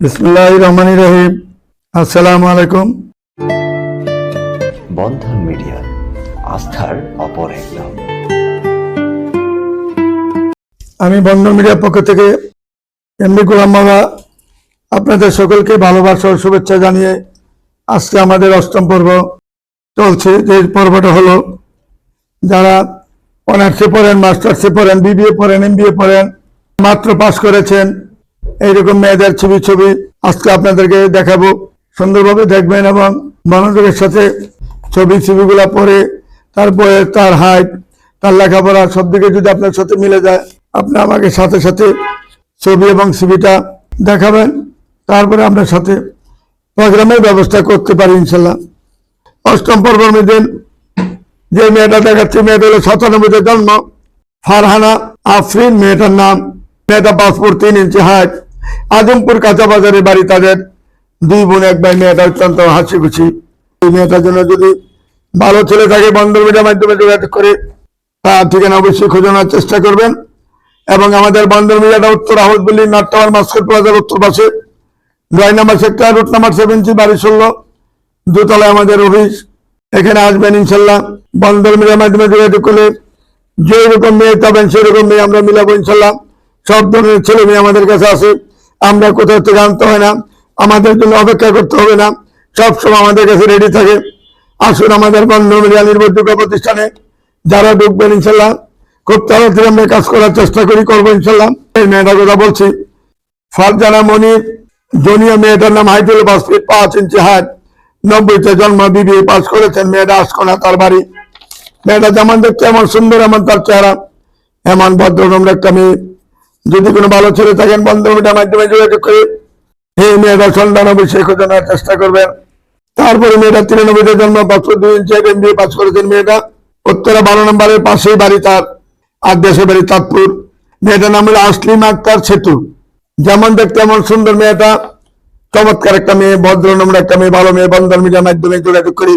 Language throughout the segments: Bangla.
বিসমুল্লাহ রহমান রহিম। আসসালামু আলাইকুম। বন্ধন মিডিয়া আস্থার অপর এক নাম। আমি বন্ধন মিডিয়ার পক্ষ থেকে এমডি গোলাম বাবা আপনাদের সকলকে ভালোবাসা ও শুভেচ্ছা জানিয়ে আজকে আমাদের অষ্টম পর্ব চলছে। যে পর্বটা হলো যারা অনার্সে পড়েন মাস্টার্সে পড়েন বিবিএ পড়েন এমবিএ পড়েন মাত্র পাস করেছেন এইরকম মেয়েদের ছবি ছবি আজকে আপনাদেরকে দেখাবো। সুন্দরভাবে দেখবেন এবং মনোযোগের সাথে ছবি, ছবিগুলো পড়ে তার বয়স, তার হাইট তার লেখাপড়া সব দিকে যদি আপনার সাথে মিলে যায়, আপনি আমাকে সাথে সাথে ছবি এবং ছবিটা দেখাবেন। তারপরে আপনার সাথে প্রোগ্রামের ব্যবস্থা করতে পারি ইনশাল্লাহ। অষ্টম পর্বের দিন যে মেয়েটা দেখাচ্ছে, মেয়েটা হলো সাতানব্বইতে জন্ম। ফারহানা আফরিন, মেয়েটার নাম মেয়েটা পাসপোর্ট তিন ইঞ্চি হাইট আজমপুর কাঁচা বাজারে বাড়ি তাদের। দুই বোন, এক ভাই মেয়েটা অত্যন্ত হাসি খুশি এই মেয়েটার জন্য যদি ভালো ছেলে থাকে বন্ধন মিডিয়ার মাধ্যমে যোগাযোগ করে, তার ঠিকানা অবশ্যই খোঁজানোর চেষ্টা করবেন। এবং আমাদের বন্ধন মিডিয়াটা উত্তর আহমদুল্লি নাট্টাওয়ার মাস্কট প্লাজার উত্তর পাশে। নয় number sector, route number seventy বাড়ি ষোলো। দোতলায় আমাদের অফিস। এখানে আসবেন ইনশাল্লাহ। বন্ধন মিডিয়ার মাধ্যমে যোগাযোগ করলে যেরকম মেয়ে পাবেন, সেরকম মেয়ে আমরা মিলাবো ইনশাল্লাহ। সব ধরনের ছেলে মেয়ে আমাদের কাছে আছে। আমরা কোথাও থেকে আনতে হয় না। আমাদের জন্য অপেক্ষা করতে হবে না। সব সময় আমাদের কাছে রেডি থাকে। আসুন আমাদের বন্ধন মিডিয়া নির্ভরযোগ্য প্রতিষ্ঠানে। যারা ঢুকবেন ইনশাল্লাহ। খুব তাড়াতাড়ি আমরা কাজ করার চেষ্টা করি, করব ইনশাল্লাহ। এই মেয়েটার কথা বলছি। ফারজানা মনির, জুনিয়র মেয়েটার নাম হাইটুল পাঁচ ফিট পাঁচ ইঞ্চি হাইট নব্বইতে জন্ম বিবি পাস করেছেন। মেয়েটা আসকোনা তার বাড়ি। মেয়েটা যেমন দেখতে এমন সুন্দর, এমন তার চেহারা। এমন ভদ্রনম্র একটা মেয়ে। যদি কোনো ভালো ছেলে থাকেন বন্ধুমিটার মাধ্যমে যোগাযোগ করে এই মেয়েটা সন্ধান অবশ্যই খোঁজানোর চেষ্টা করবেন। তারপরে মেয়েটা তিরানব্বইতে জন্ম বছর দুই ইঞ্চি এম বি পাস করেছেন মেয়েটা। উত্তরা বারো নম্বরের পাশেই বাড়ি তার, আর দেশে বাড়ি তাঁতপুর। মেয়েটার নাম হলো আসলিম আক্তার সেতু। যেমন দেখতে এমন সুন্দর মেয়েটা। চমৎকার একটা মেয়ে, ভদ্র নম্বর একটা মেয়ে, ভালো মেয়ে, বন্ধন মিডিয়ার মাধ্যমে যোগাযোগ করি।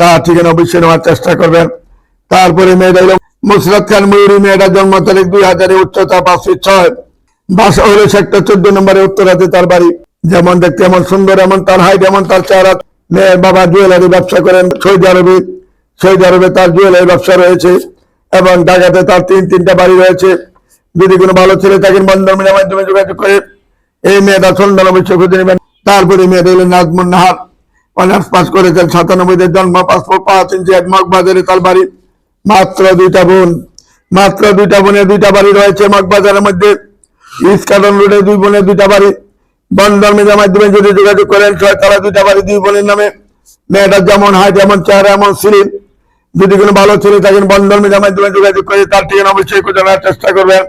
তার ঠিকানা অবশ্যই নেওয়ার চেষ্টা করবেন। তারপরে মেয়েটা মুসরাত খান ময়ূরী মেয়েটা জন্ম তারিখ দুই হাজারে উচ্চতা পাঁচ ফিট ছয়। বাসা হলো সেক্টর চোদ্দ নম্বরে উত্তরাতে তার বাড়ি। যেমন দেখতে এমন সুন্দর, এমন তার হাইট, এমন তার চেহারা। মেয়ের বাবা জুয়েলারি ব্যবসা করেন সৌদি আরবে। সৌদি আরবে তার জুয়েলারি ব্যবসা রয়েছে এবং ঢাকাতে তার তিন, তিনটা বাড়ি রয়েছে। যদি কোনো ভালো ছেলে থাকেন বন্ধন মিডিয়ার মাধ্যমে যোগাযোগ করে। এই মেয়েটা সন্ধান অবশ্যই খুঁজে নেবেন তারপরে মেয়েটা হলেন নাজমুন নাহার অনার্স পাস করেছেন সাতানব্বইতে, জন্ম পাসপোর্ট পাঁচ ইঞ্চি এক মগবাজারে তার বাড়ি। মাত্র দুইটা বোন, মাত্র দুইটা বোনের দুইটা বাড়ি রয়েছে মগবাজারের মধ্যে। ইস্কাটন রোডে দুই বোনের দুইটা বাড়ি। বন্ধন মেজার মাধ্যমে যদি যোগাযোগ করেন তারা দুইটা বাড়ি দুই বোনের নামে। মেয়েটার যেমন হয় যেমন চেহারা, এমন সিলিম যদি কোনো ভালো ছেলে থাকেন বন্ধন মেজার মাধ্যমে যোগাযোগ করে তার ঠিকানা অবশ্যই খোঁজানোর চেষ্টা করবেন।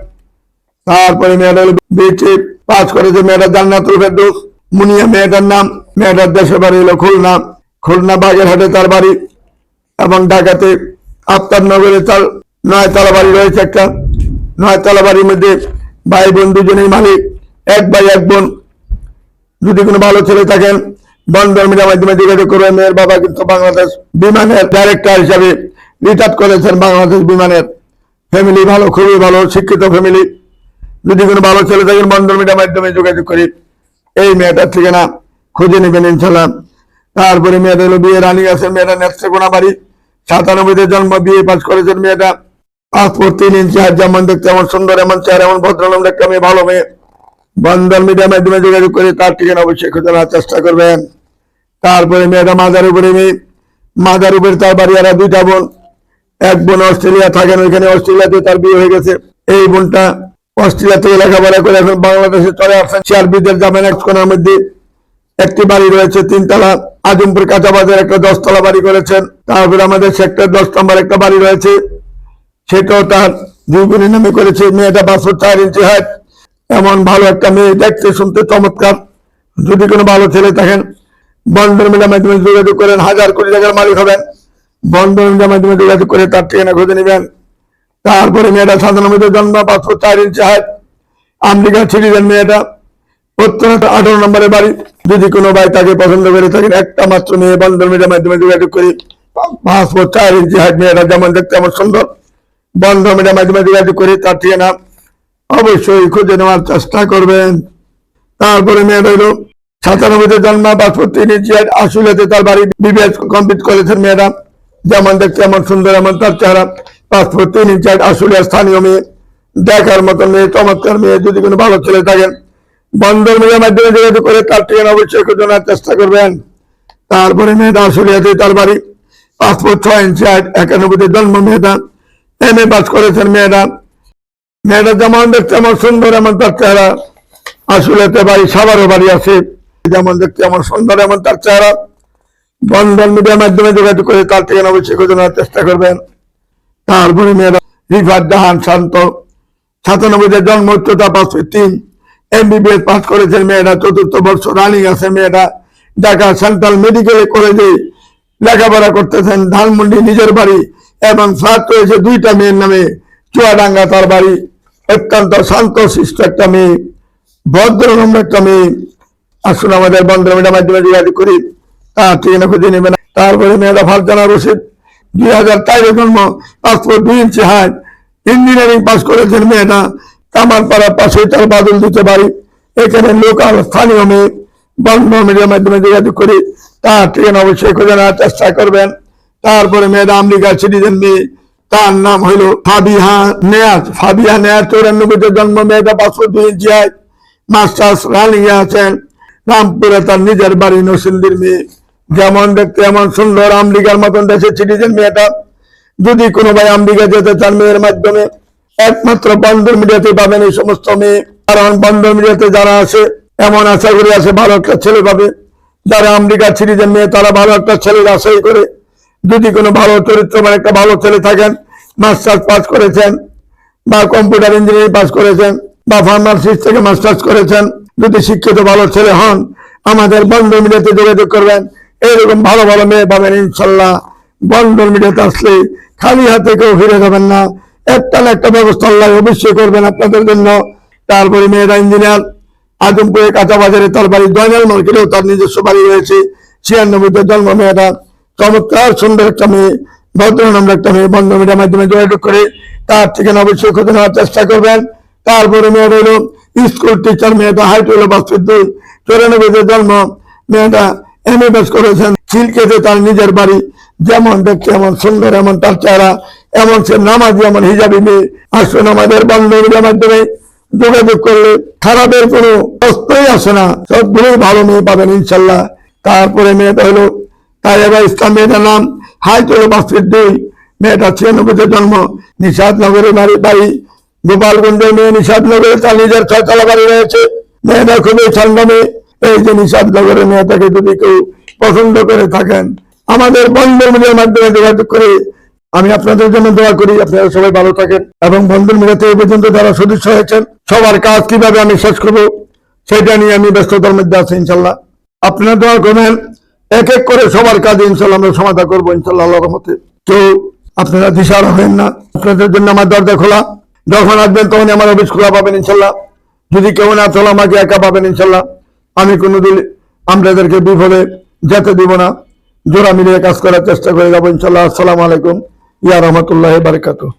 তারপরে মেয়েটা বেঁচে, পাস করেছে মেয়েটা জান্নাতুল দোষ মুনিয়া মেয়েটার নাম, মেয়েটার দেশের বাড়ি হলো খুলনা। খুলনা বাগেরহাটে তার বাড়ি এবং ঢাকাতে আফতাবনগরে তার নয়তলা বাড়ি রয়েছে একটা। নয়তলা বাড়ির মধ্যে ভাই বোন দুজনেই মালিক। এক ভাই, এক বোন। যদি কোনো ভালো ছেলে থাকেন, বন্ধন মিডিয়ার মাধ্যমে যোগাযোগ করবে মেয়ের বাবা কিন্তু বাংলাদেশ বিমানের ডাইরেক্টর হিসাবে রিটায়ার করেছেন বাংলাদেশ বিমানের। ফ্যামিলি ভালো, খুবই ভালো, শিক্ষিত ফ্যামিলি যদি কোনো ভালো ছেলে থাকেন, বন্ধন মিডিয়ার মাধ্যমে যোগাযোগ করি। এই মেয়েটার ঠিকানা খুঁজে নেবেন ইনশাল্লাহ তারপরে মেয়েটা হলো বিয়ে রানী আছে মেয়েটা নেত্রকোনা বাড়ি। সাতানব্বইতে জন্ম, বিয়ে পাস করেছেন মেয়েটা পাসপোর্ট তিন ইঞ্চি হাত যেমন দেখতে এমন সুন্দর, এমন চেহারা, এমন ভদ্রনম্র একটা মেয়ে ভালো মেয়ে। বন্ধন মিডিয়ার মাধ্যমে যোগাযোগ করে তার ঠিকানা অবশ্যই খুঁজে নেওয়ার চেষ্টা করবেন। তারপরে মেয়েটা মাজার উপরে মেয়ে মাজার উপরে তার বাড়ি আর দুইটা বোন। এক বোন অস্ট্রেলিয়া থাকেন, ওইখানে অস্ট্রেলিয়াতে তার বিয়ে হয়ে গেছে। এই বোনটা অস্ট্রেলিয়া থেকে লেখাপড়া করে এখন বাংলাদেশে চলে আসছেন। চেয়ারবিদের জামেন এক কোনার মধ্যে একটি বাড়ি রয়েছে, তিনতলা। আজমপুর কাঁচা বাজার একটা দশতলা বাড়ি করেছেন। তারপরে আমাদের সেক্টর দশ নম্বর একটা বাড়ি রয়েছে। সেটাও তার বোনের নামে করেছে। মেয়েটা বাসর চার ইঞ্চি হাইট এমন ভালো একটা মেয়ে, দেখতে, শুনতে চমৎকার। যদি কোনো ভালো ছেলে থাকেন, বন্ধন মিলের মাধ্যমে যোগাযোগ করেন। হাজার কোটি টাকার মালিক হবেন। বন্ধন মিলের মাধ্যমে যোগাযোগ করে তার ঠিকানা খুঁজে নেবেন। তারপরে মেয়েটা সাধারণত জন্ম পাঁচশো চার ইঞ্চি হাইট আমেরিকা সিটিজেন মেয়েটা। উত্তর আঠারো নম্বরের বাড়ি, যদি কোনো ভাই তাকে পছন্দ করে একটা মাত্র মেয়ে মাধ্যমে যোগাযোগ করি। পাসপোর্ট, চার ইঞ্চি হাইট মেয়েটা যেমন দেখতে আমার সুন্দর। মিলের মাধ্যমে যোগাযোগ তার ঠিকানা অবশ্যই খুঁজে নেওয়ার চেষ্টা করবেন। তারপরে হইল সাতানব্বইতে জন্ম, পাসপোর্ট তিনি আসলেতে তার বাড়ি বিবিএস কমপ্লিট করেছেন মেয়েরা। যেমন দেখতে এমন সুন্দর, এমন তার চেহারা। পাসপোর্ট তিন ইঞ্চি আসলে স্থানীয় মেয়ে। দেখার মতন মেয়ে, চমৎকার মেয়ে। যদি কোনো ভালো ছেলে থাকেন বন্ধন মেয়ের মাধ্যমে যোগাযোগ করে তার ঠিকানা অবশ্যই খোঁজানোর চেষ্টা করবেন। তারপরে মেয়েটা আসলিয়াতে তার বাড়ি পাসপোর্ট ছয় ইঞ্চি একানব্বইতে জন্ম মেয়েটা এম এ পাস করেছেন মেয়েটা মেয়েটা যেমন দেখতে এমন সুন্দর, এমন তার চেহারা। আসলেতে বাড়ি সাবারও বাড়ি আছে। যেমন দেখতে এমন সুন্দর, এমন তার চেহারা। বন্ধন মিডিয়ার মাধ্যমে যোগাযোগ করে তার ঠিকানা অবশ্যই খোঁজানোর চেষ্টা করবেন। তারপরে মেয়েরা রিফাত জাহান শান্ত। সাতানব্বইতে জন্ম, উচ্চতা পাঁচশো তিন। এমবিবিএস পাস করেছেন মেয়েরা চতুর্থ বর্ষ রানিং আছে মেয়েরা ঢাকা সেন্ট্রাল মেডিকেল কলেজে লেখাপড়া করতেছেন ধানমন্ডি নিজের বাড়ি এবং ফ্ল্যাট রয়েছে দুইটা মেয়ের নামে, চুয়াডাঙ্গা তার বাড়ি। অত্যন্ত শান্ত শিষ্ট একটা মেয়ে ভদ্রনম্র একটা মেয়ে। আসুন আমাদের বন্ধ মিডিয়ার মাধ্যমে যোগাযোগ করি। তার ঠিকানা খুঁজে নেবেন তারপরে মেয়েরা ফারজানা রশিদ, দুই হাজার চারে জন্ম, পাসপোর্ট দুই ইঞ্চি হাইট ইঞ্জিনিয়ারিং পাস করেছেন মেয়েটা। কামারপাড়ার পাশে তার বাদল দিতে পারি। এখানে লোকাল স্থানীয় মেয়ে বন্ধ মিডিয়ার মাধ্যমে যোগাযোগ করি তার ঠিকানা অবশ্যই খুঁজে নেওয়ার চেষ্টা করবেন। তারপরে মেয়েরা আমেরিকা সিটিজেন মেয়ে, তার নাম হইল ফাবিহা নেয়াজ। ফাবিহা নেয়াজ চৌরানব্বইতে জন্ম, মেয়েটা পাসপোর্ট দুই ইঞ্চি হাইট, মাস্টার্স রানিং আছেন। রামপুরে তার নিজের বাড়ি নসিন্দির মেয়ে। যেমন দেখতে এমন সুন্দর আমেরিকার মতন দেশের সিটিজেন মেয়েটা। যদি কোনো ভাই আমেরিকা যেতে চান, মেয়ের মাধ্যমে একমাত্র বন্দর মিডিয়াতে পাবেন এই সমস্ত মেয়ে। কারণ বন্দর মিডিয়াতে যারা আসে এমন আশা করে আসে ভালো একটা ছেলে পাবে। যারা আমেরিকার সিরিজের মেয়ে, তারা ভালো একটা ছেলে আশাই করে। যদি কোনো ভালো চরিত্র চরিত্রবান একটা ভালো ছেলে থাকেন, মাস্টার্স পাস করেছেন, বা কম্পিউটার ইঞ্জিনিয়ারিং পাস করেছেন, বা ফার্মাসিস্ট থেকে মাস্টার্স করেছেন, যদি শিক্ষিত ভালো ছেলে হন, আমাদের বন্ধন মিডিয়াতে যোগাযোগ করবেন। এইরকম ভালো ভালো মেয়ে পাবেন, ইনশাল্লাহ। বন্ধন মিডিয়াতে আসলে খালি হাতে কেউ ফিরে যাবেন না। একটা না একটা ব্যবস্থা আল্লাহ অবশ্যই করবেন আপনাদের জন্য। তারপরে মেয়েরা ইঞ্জিনিয়ার আজমপুরের কাঁচা বাজারে তার বাড়ি জয়নাল মার্কেটেও তার নিজস্ব বাড়ি রয়েছে। ছিয়ানব্বইতে জন্ম মেয়েটা। চমৎকার সুন্দর একটা মেয়ে ভদ্র নাম একটা মেয়ে, বন্ধ মিডিয়ার মাধ্যমে যোগাযোগ করে তার থেকে অবশ্যই খুঁজে নেওয়ার চেষ্টা করবেন। তারপরে মেয়ে রইল স্কুল টিচার মেয়েটা হাইট হইল বাস্তব দুই। চৌরানব্বইতে জন্ম মেয়েটা এম এ পাস করেছেন। সিলকেতে তার নিজের বাড়ি, যেমন দেখছে, এমন সুন্দর, এমন তার চেহারা। এমন সে নামাজি, এমন হিজাবি মেয়ে। আসুন আমাদের বন্ধ মিডিয়ার মাধ্যমে যোগাযোগ করলে খারাপের কোনো প্রশ্নই আসে না। সবগুলোই ভালো মেয়ে পাবেন ইনশাল্লাহ। তারপরে মেয়েটা হলো তাই এবার ইসলাম, মেয়েটার নাম হাইট হলো বাস্কেট দুই। মেয়েটা ছিয়ানব্বইতে জন্ম নিষাদ নগরে বাড়ি বাড়ি। গোপালগঞ্জের মেয়ে নিষাদ নগরে তার নিজের ছয়তলা বাড়ি রয়েছে। মেয়েটা খুবই ঠান্ডা মেয়ে। এই যে নিষাদনগরের মেয়েটাকে যদি কেউ পছন্দ করে থাকেন, আমাদের বন্ধুর মাধ্যমে যোগাযোগ করে আমি আপনাদের জন্য দোয়া করি, আপনারা সবাই ভালো থাকেন। এবং বন্ধুর মিডিয়াতে এই পর্যন্ত যারা সদস্য হয়েছেন, সবার কাজ কীভাবে আমি শেষ করব, সেটা নিয়ে আমি ব্যস্ততার মধ্যে আছি, ইনশাল্লাহ। আপনারা দোয়া করবেন, এক এক করে সবার কাজ ইনশাল্লাহ আমরা সমাধান করব, ইনশাল্লাহ রহমতে। কেউ আপনারা দিশার হবেন না। আপনাদের জন্য আমার দরজা খোলা। যখন আসবেন তখন আমার অফিস খোলা পাবেন, ইনশাল্লাহ। যদি কেউ না চলো, আমাকে একা পাবেন, ইনশাল্লাহ। আমি কোনোদিন আপনাদেরকে বিফলে যেতে দিব না। জোড়া মিলিয়ে কাজ করার চেষ্টা করে যাব, ইনশাল্লাহ। আসসালামু আলাইকুম। ইয়া রহমতুল্লাহ বারকাতুহ।